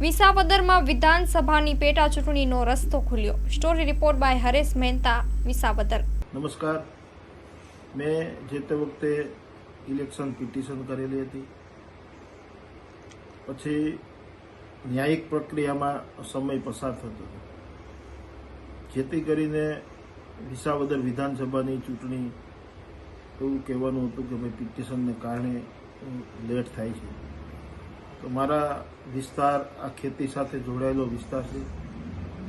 વિસાવદરમાં વિધાનસભાની પેટા ચૂંટણીનો રસ્તો ખુલ્યો. Story report by Haresh Mehta, Visavadar. નમસ્કાર. મેં જે તે વખતે ઇલેક્શન પિટિશન કરેલી હતી. પછી ન્યાયિક પ્રક્રિયામાં સમય પસાર થતો હતો. જેથી કરીને વિસાવદર વિધાનસભાની ચૂંટણી એવું કહેવાનું હતું કે ભાઈ પિટિશનને કારણે લેટ થાય છે. તો મારા વિસ્તાર આ ખેતી સાથે જોડાયેલો વિસ્તાર છે.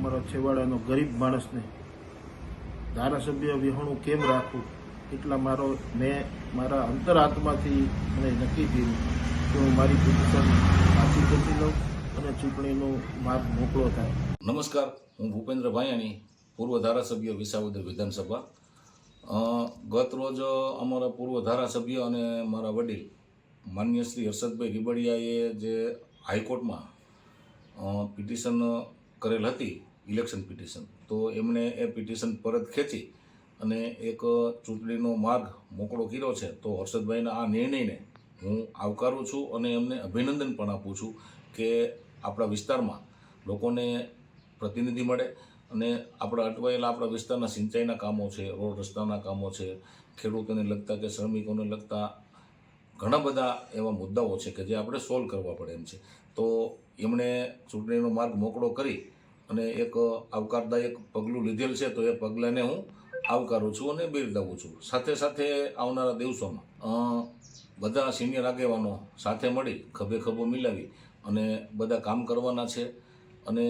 મારા છેવાડાનો ગરીબ માણસને ધારાસભ્ય વિહોણું કેમ રાખવું? એટલા મારો, મેં મારા અંતરાત્માથી મને નક્કી કર્યું કે હું મારી પોઝિશન પાછી ખેંચી લઉં અને ચૂંટણીનો માર્ગ મોકળો થાય. નમસ્કાર, હું ભૂપેન્દ્ર ભાયાણી, પૂર્વ ધારાસભ્ય વિસાવદર વિધાનસભા. ગત રોજ અમારા પૂર્વ ધારાસભ્ય અને મારા વડીલ માન્ય શ્રી હર્ષદભાઈ રીબડિયાએ જે હાઈકોર્ટમાં પિટિશન કરેલ હતી, ઇલેક્શન પિટિશન, તો એમણે એ પિટિશન પરત ખેંચી અને એક ચૂંટણીનો માર્ગ મોકળો કર્યો છે. તો હર્ષદભાઈના આ નિર્ણયને હું આવકારું છું અને એમને અભિનંદન પણ આપું છું કે આપણા વિસ્તારમાં લોકોને પ્રતિનિધિ મળે અને આપણા અટવાયેલા આપણા વિસ્તારના સિંચાઈના કામો છે, રોડ રસ્તાના કામો છે, ખેડૂતોને લગતા કે શ્રમિકોને લગતા ઘણા બધા એવા મુદ્દાઓ છે કે જે આપણે સોલ્વ કરવા પડે એમ છે. તો એમણે ચૂંટણીનો માર્ગ મોકળો કરી અને એક આવકારદાયક પગલું લીધેલ છે, તો એ પગલાંને હું આવકારું છું અને બિરદાવું છું. સાથે સાથે આવનારા દિવસોમાં બધા સિનિયર આગેવાનો સાથે મળી ખભે ખભો મિલાવી અને બધા કામ કરવાના છે અને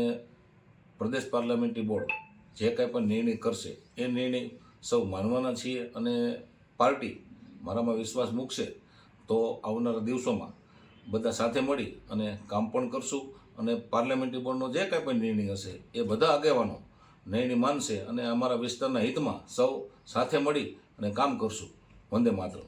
પ્રદેશ પાર્લામેન્ટરી બોર્ડ જે કાંઈ પણ નિર્ણય કરશે, એ નિર્ણય સૌ માનવાના છીએ અને પાર્ટી મારામાં વિશ્વાસ મૂકશે તો આવનારા દિવસોમાં બધા સાથે મળી અને કામ પણ કરશું અને પાર્લામેન્ટરી બોર્ડનો જે કાંઈ પણ નિર્ણય હશે એ બધા આગેવાનો નિર્ણય માનશે અને અમારા વિસ્તારના હિતમાં સૌ સાથે મળી અને કામ કરશું. વંદે માત્ર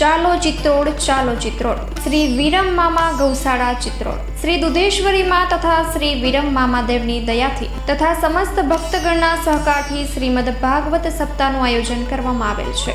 ચાલો ચિત્રોડ ચાલો ચિત્રોડ. શ્રી વિરમ મામા ગૌશાળા ચિત્રોડ. શ્રી દુધેશ્વરી માં તથા શ્રી વિરમ મામાદેવની દયાથી તથા સમસ્ત ભક્તગણના સહકારથી શ્રીમદ ભાગવત સપ્તાહનું આયોજન કરવામાં આવેલ છે.